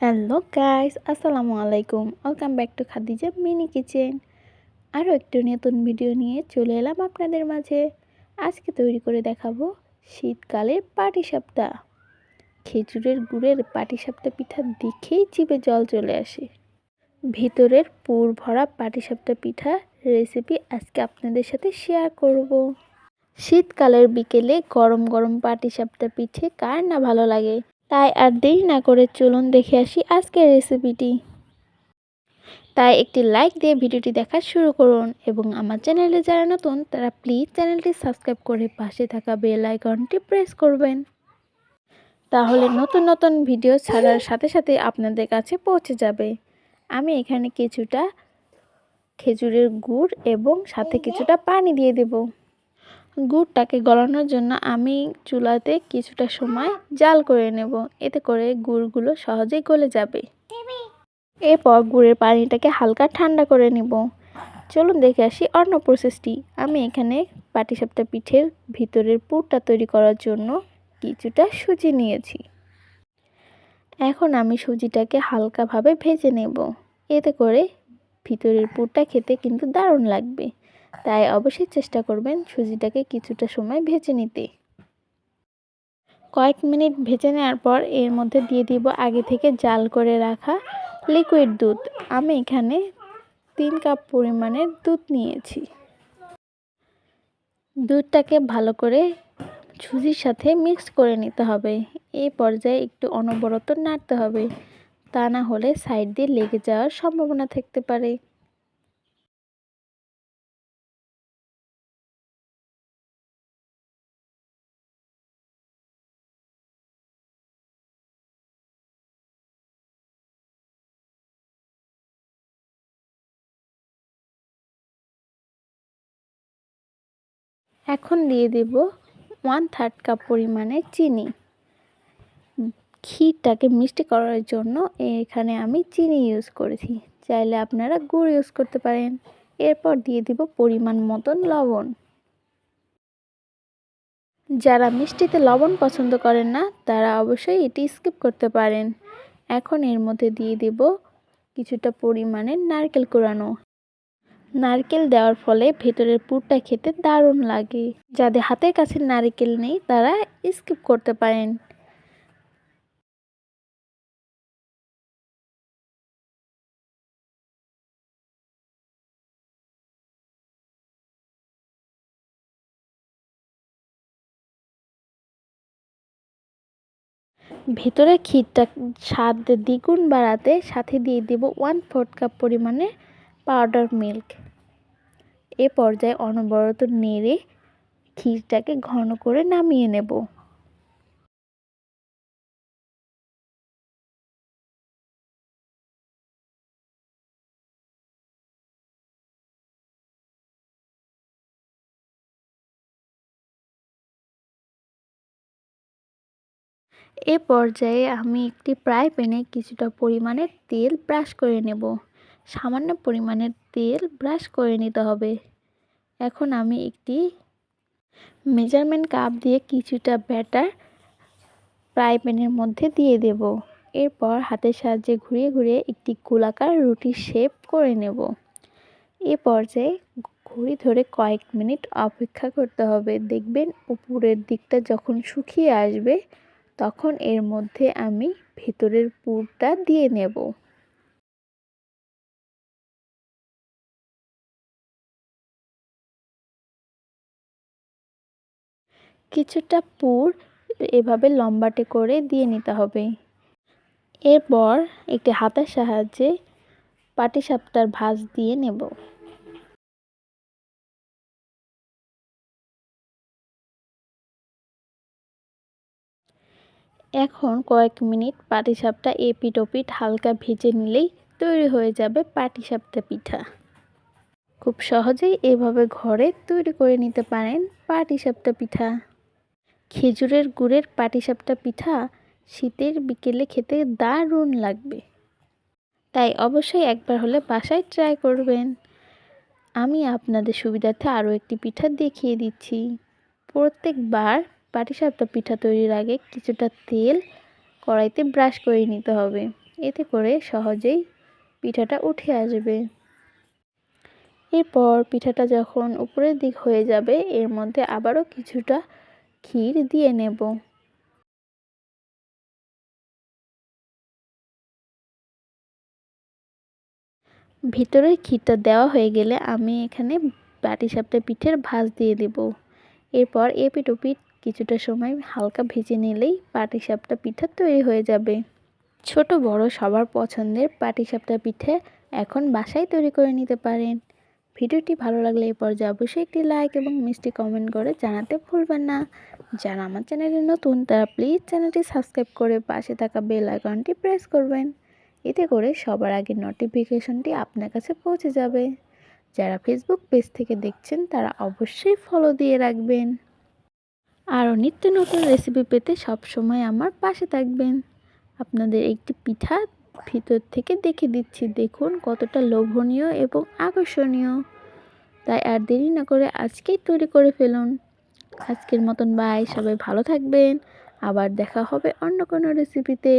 Hello guys আসসালামু আলাইকুম welcome back to Khadija mini kitchen আরও একটু নতুন ভিডিও নিয়ে চলে এলাম আপনাদের মাঝে। আজকে তৈরি করে দেখাবো শীতকালের পাটিসাপটা। খেজুরের গুড়ের পাটিসাপটা পিঠা দেখেই চিপে জল চলে আসে। ভিতরের পুর ভরা পাটিসাপটা পিঠা রেসিপি আজকে আপনাদের সাথে শেয়ার করব। শীতকালের বিকেলে গরম গরম পাটিসাপটা পিঠে কার না ভালো লাগে? তাই আর দেরি না করে চলুন দেখে আসি আজকের রেসিপিটি তাই একটি লাইক দিয়ে ভিডিওটি দেখা শুরু করুন এবং আমার চ্যানেলে যারা নতুন, তারা প্লিজ চ্যানেলটি সাবস্ক্রাইব করে পাশে থাকা বেল আইকনটি প্রেস করবেন। তাহলে নতুন নতুন ভিডিও ছাড়ার সাথে সাথে আপনাদের কাছে পৌঁছে যাবে। আমি এখানে কিছুটা খেজুরের গুড় এবং সাথে কিছুটা পানি দিয়ে দেবো। গুড়টাকে গলানোর জন্য আমি চুলাতে কিছুটা সময় জাল করে নেব। এতে করে গুড়গুলো সহজেই গলে যাবে। এরপর গুড়ের পানিটাকে হালকা ঠান্ডা করে নেব। চলুন দেখে আসি অন্য প্রসেসটি আমি এখানে পাটিসাপটা পিঠের ভিতরের পুরটা তৈরি করার জন্য কিছুটা সুজি নিয়েছি। এখন আমি সুজিটাকে হালকাভাবে ভেজে নেব। এতে করে ভিতরের পুরটা খেতে কিন্তু দারুণ লাগবে। তাই অবশ্যই চেষ্টা করবেন সুজিটাকে কিছুটা সময় ভেজে নিতে। কয়েক মিনিট ভেজে নেওয়ার পর এর মধ্যে দিয়ে দিব আগে থেকে জাল করে রাখা লিকুইড দুধ। আমি এখানে তিন কাপ পরিমাণের দুধ নিয়েছি। দুধটাকে ভালো করে সুজির সাথে মিক্স করে নিতে হবে। এই পর্যায়ে একটু অনবরত নাড়তে হবে। তা না হলে সাইড দিয়ে লেগে যাওয়ার সম্ভাবনা থাকতে পারে। এখন দিয়ে দেব ওয়ান থার্ড কাপ পরিমাণে চিনি। ক্ষীরটাকে মিষ্টি করার জন্য এখানে আমি চিনি ইউজ করেছি। চাইলে আপনারা গুড় ইউজ করতে পারেন। এরপর দিয়ে দিব পরিমাণ মতন লবণ। যারা মিষ্টিতে লবণ পছন্দ করেন না, তারা অবশ্যই এটি স্কিপ করতে পারেন। এখন এর মধ্যে দিয়ে দেব কিছুটা পরিমাণে নারকেল কোরানো। নারকেল দেওয়ার ফলে ভেতরের পুরটা খেতে দারুণ লাগে। যাদের হাতের কাছে নারকেল নেই, তারা স্কিপ করতে পারেন। ভেতরে ক্ষীরটা স্বাদ দ্বিগুণ বাড়াতে সাথে দিয়ে দিব ওয়ান ফোর্থ কাপ পরিমাণে পাউডার মিল্ক। এ পর্যায়ে অনবরত নেড়ে ক্ষীরটাকে ঘন করে নামিয়ে নেব। এ পর্যায়ে আমি একটি প্রায় প্যানে কিছুটা পরিমাণে তেল ব্রাশ করে নেব। সামান্য পরিমাণের তেল ব্রাশ করে নিতে হবে। এখন আমি একটি মেজারমেন্ট কাপ দিয়ে কিছুটা ব্যাটার ফ্রাই প্যানের মধ্যে দিয়ে দেব। এরপর হাতের সাহায্যে ঘুরিয়ে ঘুরিয়ে একটি গোলাকার রুটির শেপ করে নেব। এ পর্যায়ে ঘড়ি ধরে কয়েক মিনিট অপেক্ষা করতে হবে। দেখবেন উপরের দিকটা যখন শুকিয়ে আসবে, তখন এর মধ্যে আমি ভেতরের পুরটা দিয়ে নেব। কিছুটা পুর এভাবে লম্বাটে করে দিয়ে নিতে হবে। এরপর একটি হাতের সাহায্যে পাটিসাপটার ভাঁজ দিয়ে নেব। এখন কয়েক মিনিট পাটিসাপটা এপিট ওপিট হালকা ভেজে নিলেই তৈরি হয়ে যাবে পাটিসাপটা পিঠা। খুব সহজেই এভাবে ঘরে তৈরি করে নিতে পারেন পাটিসাপটা পিঠা। খেজুরের গুড়ের পাটিসাপটা পিঠা শীতের বিকেলে খেতে দারুণ লাগবে। তাই অবশ্যই একবার হলে বাসায় ট্রাই করবেন। আমি আপনাদের সুবিধার্থে আরও একটি পিঠা দেখিয়ে দিচ্ছি। প্রত্যেকবার পাটিসাপটা পিঠা তৈরির আগে কিছুটা তেল কড়াইতে ব্রাশ করে নিতে হবে। এতে করে সহজেই পিঠাটা উঠে আসবে। এরপর পিঠাটা যখন উপরের দিক হয়ে যাবে, এর মধ্যে আবারও কিছুটা ক্ষীর দিয়ে নেব। ভিতরের ক্ষীরটা দেওয়া হয়ে গেলে আমি এখানে পাটিসাপটা পিঠের ভাজ দিয়ে দেব। এরপর এপিট ওপিট কিছুটা সময় হালকা ভেজে নিলেই পাটিসাপটা পিঠা তৈরি হয়ে যাবে। ছোট বড় সবার পছন্দের পাটিসাপটা পিঠে এখন বাসায় তৈরি করে নিতে পারেন। ভিডিওটি ভালো লাগলে এই পর্যায়ে অবশ্যই একটি লাইক এবং মিষ্টি কমেন্ট করে জানাতে ভুলবেন না। যারা আমার চ্যানেলে নতুন, তারা প্লিজ চ্যানেলটি সাবস্ক্রাইব করে পাশে থাকা বেল আইকনটি প্রেস করবেন। এতে করে সবার আগে নোটিফিকেশনটি আপনার কাছে পৌঁছে যাবে। যারা ফেসবুক পেজ থেকে দেখছেন, তারা অবশ্যই ফলো দিয়ে রাখবেন। আরও নিত্য নতুন রেসিপি পেতে সবসময় আমার পাশে থাকবেন। আপনাদের একটি পিঠা ভিতর থেকে দেখে দিচ্ছি, দেখুন কতটা লোভনীয় এবং আকর্ষণীয়। তাই আর দেরি না করে আজকেই তৈরি করে ফেলুন। আজকের মতন বাই, সবাই ভালো থাকবেন। আবার দেখা হবে অন্য কোনো রেসিপিতে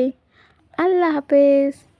আল্লাহ হাফেজ।